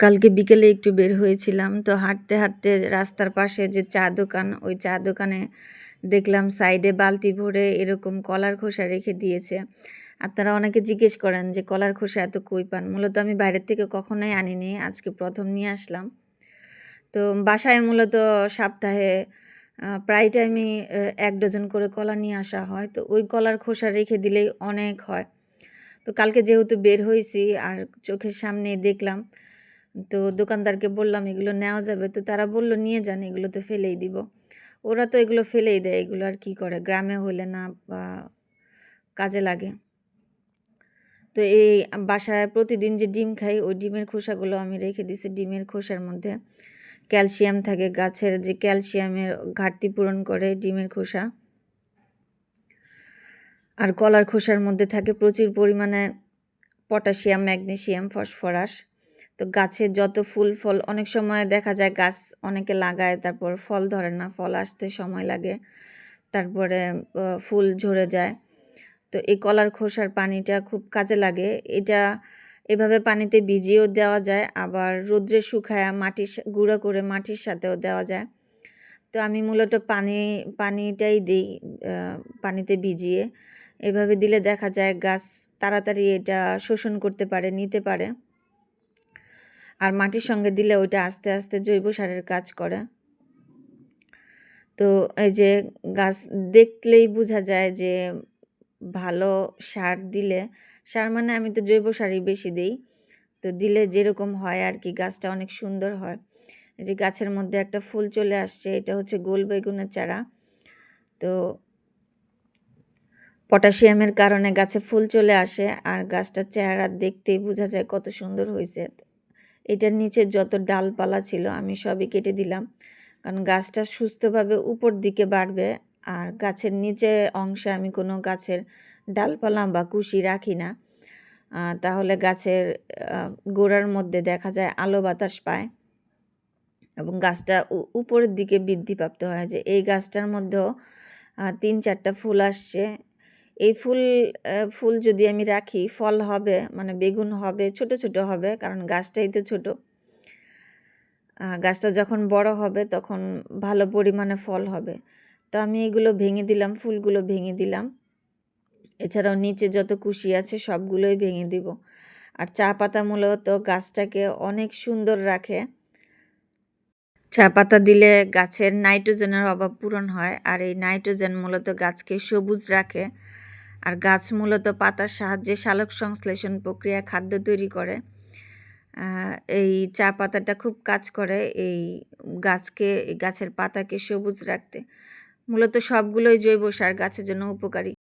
কালকে বিকেলে একটু বের হয়েছিলাম, তো হাঁটতে হাঁটতে রাস্তার পাশে যে চা দোকান, ওই চা দোকানে দেখলাম সাইডে বালতি ভরে এরকম কলার খোসা রেখে দিয়েছে। আপনারা অনেকে জিজ্ঞেস করেন যে, কলার খোসা এত কই পান? মূলত আমি বাইরের থেকে কখনোই আনিনি, আজকে প্রথম নিয়ে আসলাম। তো বাসায় মূলত সপ্তাহে প্রায় টাইমই এক ডজন করে কলা নিয়ে আসা হয়। তো ওই কলার খোসা রেখে দিলেই অনেক হয়। তো কালকে যেহেতু বের হয়েছি, আর চোখের সামনে দেখলাম তো দোকানদারকে বললাম, এগুলো নেওয়া যাবে। তো তারা বলল, নিয়ে যান, এগুলো তো ফেলেই দিব। ওরা তো এগুলো ফেলেই দেয়, এগুলো আর কি করে? গ্রামে হলে না বা কাজে লাগে। তো এই বাসায় প্রতিদিন যে ডিম খাই, ওই ডিমের খোসাগুলো আমি রেখে দিছি ডিমের খোসার মধ্যে। ক্যালসিয়াম থাকে, গাছের যে ক্যালসিয়ামের ঘাটতি পূরণ করে ডিমের খোসা। আর কলার খোসার মধ্যে থাকে প্রচুর পরিমাণে পটাশিয়াম ম্যাগনেসিয়াম ফসফরাস। তো গাছে যত ফুল, ফল, অনেক সময় দেখা যায় গাছ অনেকে লাগায়, তারপর ফল ধরে না, ফল আসতে সময় লাগে, তারপরে ফুল ঝরে যায়। তো এই কলার খোসার পানিটা খুব কাজে লাগে। এটা এভাবে পানিতে ভিজিয়েও দেওয়া যায়, আবার রোদ্রে শুকায় মাটির গুঁড়ো করে মাটির সাথেও দেওয়া যায়। তো আমি মূলত পানি, পানিটাই দিই পানিতে ভিজিয়ে। এভাবে দিলে দেখা যায় গাছ তাড়াতাড়ি এটা শোষণ করতে পারে, নিতে পারে। আর মাটির সঙ্গে দিলে ওইটা আস্তে আস্তে জৈব সারের কাজ করে। তো এই যে গাছ দেখলেই বোঝা যায় যে ভালো সার দিলে, সার মানে আমি তো জৈব সারই বেশি দিই। তো দিলে যেরকম হয় আর কি গাছটা অনেক সুন্দর হয়। এই যে গাছের মধ্যে একটা ফুল চলে আসছে, এটা হচ্ছে গোল বেগুনের চারা। তো পটাশিয়ামের কারণে গাছে ফুল চলে আসে আর গাছটার চেহারা দেখতেই বোঝা যায় কত সুন্দর হয়েছে এটার নিচে যত ডালপালা ছিল আমি সবই কেটে দিলাম। কারণ গাছটা সুস্থভাবে উপর দিকে বাড়বে আর গাছের নিচে অংশে আমি কোনো গাছের ডালপালা বা কুশি রাখি না। তাহলে গাছের গোড়ার মধ্যে দেখা যায় আলো বাতাস পায় এবং গাছটা উপরের দিকে বৃদ্ধিপ্রাপ্ত হয় যে এই গাছটার মধ্যেও তিন চারটা ফুল আসছে এই ফুল ফুল যদি আমি রাখি, ফল হবে মানে বেগুন হবে, ছোট ছোট হবে, কারণ গাছটাই তো ছোট। গাছটা যখন বড় হবে, তখন ভালো পরিমাণে ফল হবে। তো আমি এগুলো ভেঙে দিলাম, ফুলগুলো ভেঙে দিলাম। এছাড়াও নিচে যত কুশি আছে, সবগুলোই ভেঙে দিব। আর চা পাতা মূলত গাছটাকে অনেক সুন্দর রাখে। চা পাতা দিলে গাছের নাইট্রোজেনের অভাব পূরণ হয়, আর এই নাইট্রোজেন মূলত গাছকে সবুজ রাখে। আর গাছ মূলত পাতার সাহায্যে সালোক সংশ্লেষণ প্রক্রিয়া খাদ্য তৈরি করে। এই চা পাতাটা খুব কাজ করে এই গাছকে গাছের পাতাকে সবুজ রাখতে। মূলত সবগুলোই জৈব সার গাছের জন্য উপকারী।